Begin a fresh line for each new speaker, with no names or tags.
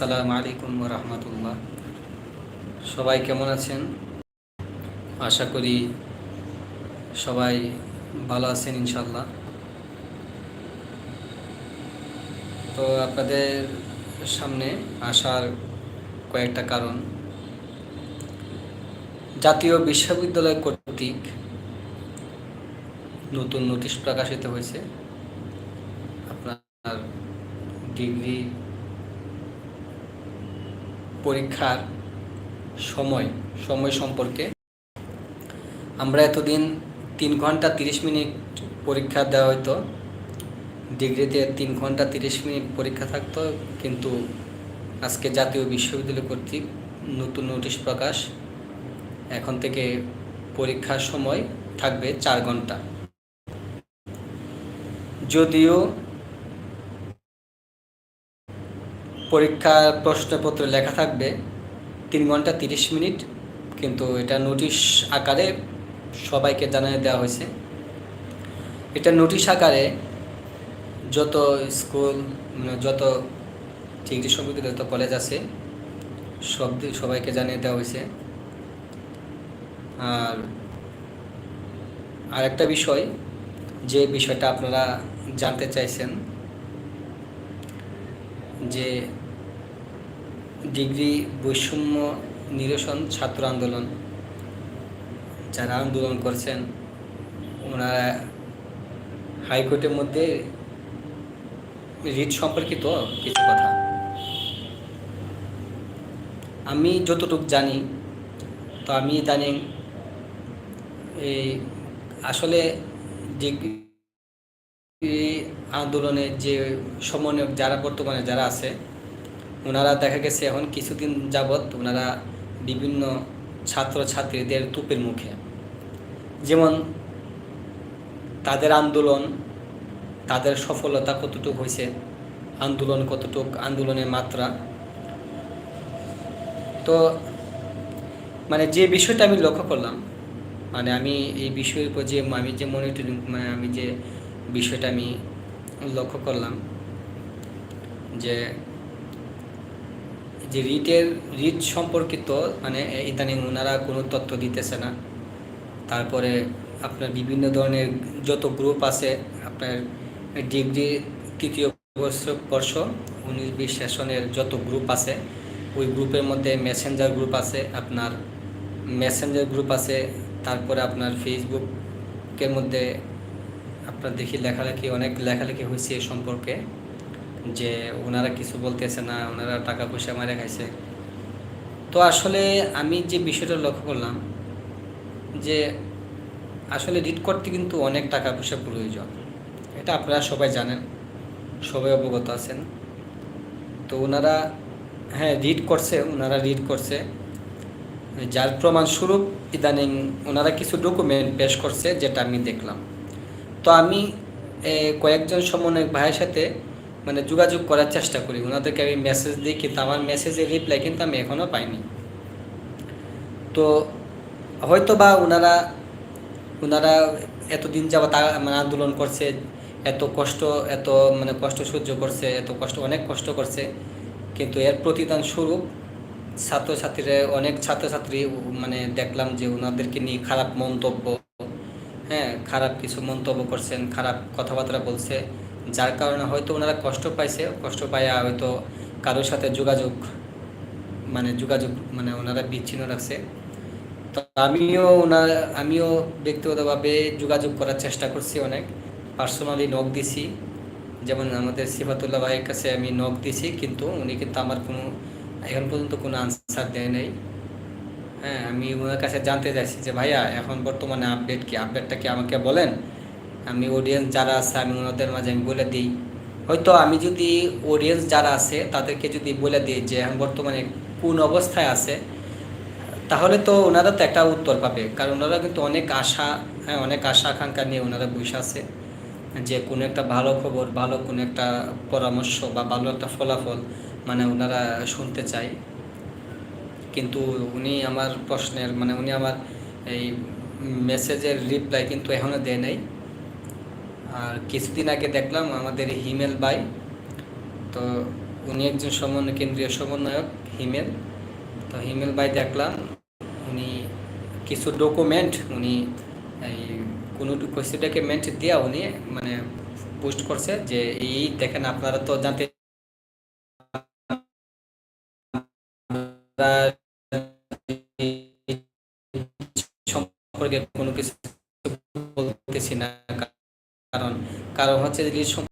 আসসালামু আলাইকুম রহমতুল্লাহ। সবাই কেমন আছেন? আশা করি সবাই ভালো আছেন ইনশাল্লাহ তো আপনাদের সামনে আসার কয়েকটা কারণ। জাতীয় বিশ্ববিদ্যালয় কর্তৃক নতুন নোটিশ প্রকাশিত হয়েছে। আপনার ডিগ্রি পরীক্ষার সময় সময় সম্পর্কে। আমরা এতদিন তিন ঘণ্টা তিরিশ মিনিট পরীক্ষা দেওয়া হতো ডিগ্রিতে তিন ঘণ্টা তিরিশ মিনিট পরীক্ষা থাকতো, কিন্তু আজকে জাতীয় বিশ্ববিদ্যালয় কর্তৃক নতুন নোটিশ প্রকাশ। এখন থেকে পরীক্ষার সময় থাকবে চার ঘণ্টা। যদিও পরীক্ষার প্রশ্নপত্র লেখা থাকবে তিন ঘণ্টা তিরিশ মিনিট, কিন্তু এটা নোটিশ আকারে সবাইকে জানিয়ে দেওয়া হয়েছে। এটা নোটিশ আকারে যত স্কুল মানে যত ডিগ্রি সমিতি যত কলেজ আছে, সব সবাইকে জানিয়ে দেওয়া হয়েছে। আর আরেকটা বিষয়, যে বিষয়টা আপনারা জানতে চাইছেন, যে ডিগ্রি বৈষম্য নিরসন ছাত্র আন্দোলন। যারা আন্দোলন করছেন, ওনারা হাইকোর্টের মধ্যে রিট সম্পর্কিত কিছু কথা। আমি যতটুকু জানি, তো আমি জানি এই আসলে ডিগ্রি আন্দোলনে যে সমন্বয়ক যারা বর্তমানে যারা আছে ওনারা দেখা গেছে এখন কিছুদিন যাবৎ ওনারা বিভিন্ন ছাত্র ছাত্রীদের তুপের মুখে। যেমন তাদের আন্দোলন, তাদের সফলতা কতটুকু হয়েছে, আন্দোলন কতটুক, আন্দোলনের মাত্রা। তো মানে যে বিষয়টা আমি লক্ষ্য করলাম মানে আমি এই বিষয়ের উপর যে আমি যে মনিটরিং মানে আমি যে বিষয়টা আমি লক্ষ্য করলাম যে যে রিটের, রিট সম্পর্কিত মানে ইদানিং ওনারা কোনো তথ্য দিতেছে না। তারপরে আপনার বিভিন্ন ধরনের যত গ্রুপ আছে, আপনার ডিগ্রি তৃতীয় বর্ষ উনিশ বিশ সেশনের যত গ্রুপ আছে, ওই গ্রুপের মধ্যে মেসেঞ্জার গ্রুপ আছে, আপনার মেসেঞ্জার গ্রুপ আছে, তারপরে আপনার ফেসবুকের মধ্যে আপনার দেখি লেখালেখি, অনেক লেখালেখি হয়েছে এ সম্পর্কে। যে ওনারা কিছু বলতেছে না, ওনারা টাকা পয়সা মারে খাইছে। তো আসলে আমি যে বিষয়টা লক্ষ্য করলাম, যে আসলে রিড করতে কিন্তু অনেক টাকা পয়সা প্রয়োজন। এটা আপনারা সবাই জানেন, সবাই অবগত আছেন। তো ওনারা হ্যাঁ রিড করছে, ওনারা রিড করছে। যার প্রমাণস্বরূপ ইদানিং ওনারা কিছু ডকুমেন্ট পেশ করছে, যেটা আমি দেখলাম। তো আমি কয়েকজন সমন্বয়ক ভাইয়ের সাথে মানে যোগাযোগ করার চেষ্টা করি। ওনাদেরকে আমি মেসেজ দিই, কিন্তু আমার মেসেজের রিপ্লাই কিন্তু আমি এখনও পাইনি। তো হয়তো বা ওনারা ওনারা এতদিন যাবত আ- মানে আন্দোলন করছে, এত কষ্ট, এত মানে কষ্ট সহ্য করছে, এত কষ্ট, অনেক কষ্ট করছে। কিন্তু এর প্রতিদান স্বরূপ ছাত্রছাত্রীরা, অনেক ছাত্রছাত্রী মানে দেখলাম যে ওনাদেরকে নিয়ে খারাপ মন্তব্য হ্যাঁ খারাপ কিছু মন্তব্য করছেন, খারাপ কথাবার্তা বলছে। যার কারণে হয়তো ওনারা কষ্ট পাইছে, কষ্ট পাইয়া হয়তো কারোর সাথে যোগাযোগ মানে যোগাযোগ মানে ওনারা বিচ্ছিন্ন রাখছে। তো আমিও ওনার, আমিও ব্যক্তিগতভাবে যোগাযোগ করার চেষ্টা করছি অনেক। পার্সোনালি নখ দিছি। যেমন আমাদের সিফাতুল্লাহ ভাইয়ের কাছে আমি নখ দিছি, কিন্তু উনি কিন্তু আমার কোনো, এখন পর্যন্ত কোনো আনসার দেয় নাই। হ্যাঁ আমি ওনার কাছে জানতে চাইছি যে, ভাইয়া, এখন বর্তমানে আপডেট কি? আপডেটটা কি আমাকে বলেন? আমি অডিয়েন্স যারা আছে, আমি ওনাদের মাঝে আমি বলে দিই। হয়তো আমি যদি অডিয়েন্স যারা আছে, তাদেরকে যদি বলে দিই যে বর্তমানে কোন অবস্থায় আছে, তাহলে তো ওনারা তো একটা উত্তর পাবে। কারণ ওনারা কিন্তু অনেক আশা হ্যাঁ অনেক আশা আকাঙ্ক্ষা নিয়ে ওনারা বসে আছে। যে কোনো একটা ভালো খবর, ভালো কোনো একটা পরামর্শ বা ভালো একটা ফলাফল মানে ওনারা শুনতে চায়। কিন্তু উনি আমার প্রশ্নের মানে উনি আমার এই মেসেজের রিপ্লাই কিন্তু এখনও দেয় নাই। আর কিছুদিন আগে দেখলাম আমাদের হিমেল বাই তো উনি একজন সমন্বয়, কেন্দ্রীয় সমন্বয়ক হিমেল। তো হিমেল বাই দেখলাম, উনি কিছু ডকুমেন্ট উনি এই কোনো কিছু ডকুমেন্ট দিয়া উনি মানে পোস্ট করছে যে এই দেখেন আপনারা তো জানতে কারণ হচ্ছে সম্পর্কে